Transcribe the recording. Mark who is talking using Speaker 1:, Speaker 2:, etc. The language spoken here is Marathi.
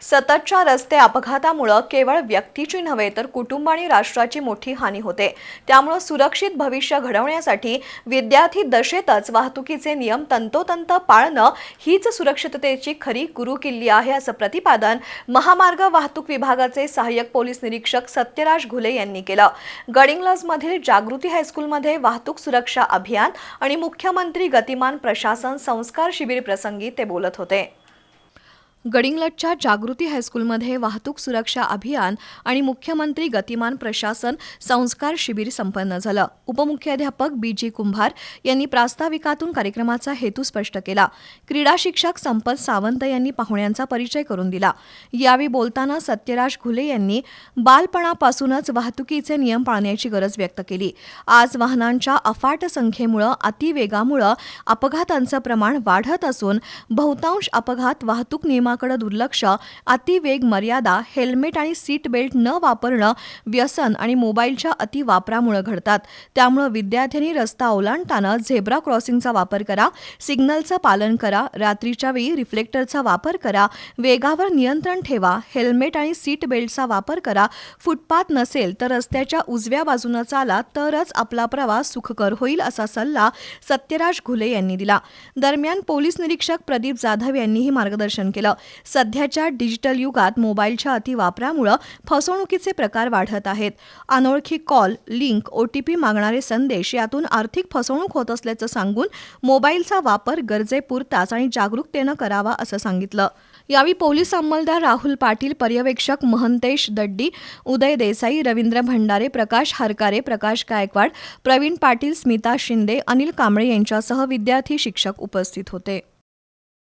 Speaker 1: सततच्या रस्ते अपघातामुळं केवळ व्यक्तीची नव्हे तर कुटुंब आणि राष्ट्राची मोठी हानी होते. त्यामुळं सुरक्षित भविष्य घडवण्यासाठी विद्यार्थी दशेतच वाहतुकीचे नियम तंतोतंत पाळणं हीच सुरक्षिततेची खरी गुरुकिल्ली आहे असं प्रतिपादन महामार्ग वाहतूक विभागाचे सहाय्यक पोलीस निरीक्षक सत्यराज घुले यांनी केलं. गडिंग्लजमधील जागृती हायस्कूलमध्ये वाहतूक सुरक्षा अभियान आणि मुख्यमंत्री गतिमान प्रशासन संस्कार शिबिर प्रसंगी ते बोलत होते. गडिंगलटच्या जागृती हायस्कूलमध्ये वाहतूक सुरक्षा अभियान आणि मुख्यमंत्री गतिमान प्रशासन संस्कार शिबिर संपन्न झालं. उपमुख्याध्यापक बी जी कुंभार यांनी प्रास्ताविकातून कार्यक्रमाचा हेतू स्पष्ट केला. क्रीडा शिक्षक संपत सावंत यांनी पाहुण्यांचा परिचय करून दिला. यावेळी बोलताना सत्यराज घुले यांनी बालपणापासूनच वाहतुकीचे नियम पाळण्याची गरज व्यक्त केली. आज वाहनांच्या अफाट संख्येमुळं अतिवेगामुळं अपघातांचं प्रमाण वाढत असून बहुतांश अपघात वाहतूक नियमा नियमाकडे दुर्लक्ष अतिवेग मर्यादा हेल्मेट आणि सीट बेल्ट न वापरणं व्यसन आणि मोबाईलच्या अतिवापरामुळे घडतात. त्यामुळं विद्यार्थ्यांनी रस्ता ओलांडताना झेब्रा क्रॉसिंगचा वापर करा सिग्नलचं पालन करा रात्रीच्या वेळी रिफ्लेक्टरचा वापर करा वेगावर नियंत्रण ठेवा हेल्मेट आणि सीट बेल्टचा वापर करा. फुटपाथ नसेल तर रस्त्याच्या उजव्या बाजूनं चाला तरच आपला प्रवास सुखकर होईल असा सल्ला सत्यराज घुले यांनी दिला. दरम्यान पोलीस निरीक्षक प्रदीप जाधव यांनीही मार्गदर्शन केलं. सध्याच्या डिजिटल युगात मोबाईलच्या अतिवापरामुळं फसवणुकीचे प्रकार वाढत आहेत. अनोळखी call link O T P मागणारे संदेश यातून आर्थिक फसवणूक होत असल्याचं सांगून मोबाईलचा वापर गरजेपुरताच आणि जागरूकतेनं करावा असं सांगितलं. यावेळी पोलीस अंमलदार राहुल पाटील पर्यवेक्षक महंतेश दड्डी उदय देसाई रवींद्र भंडारे प्रकाश हरकारे प्रकाश गायकवाड प्रवीण पाटील स्मिता शिंदे अनिल कांबळे यांच्यासह विद्यार्थी शिक्षक उपस्थित होते.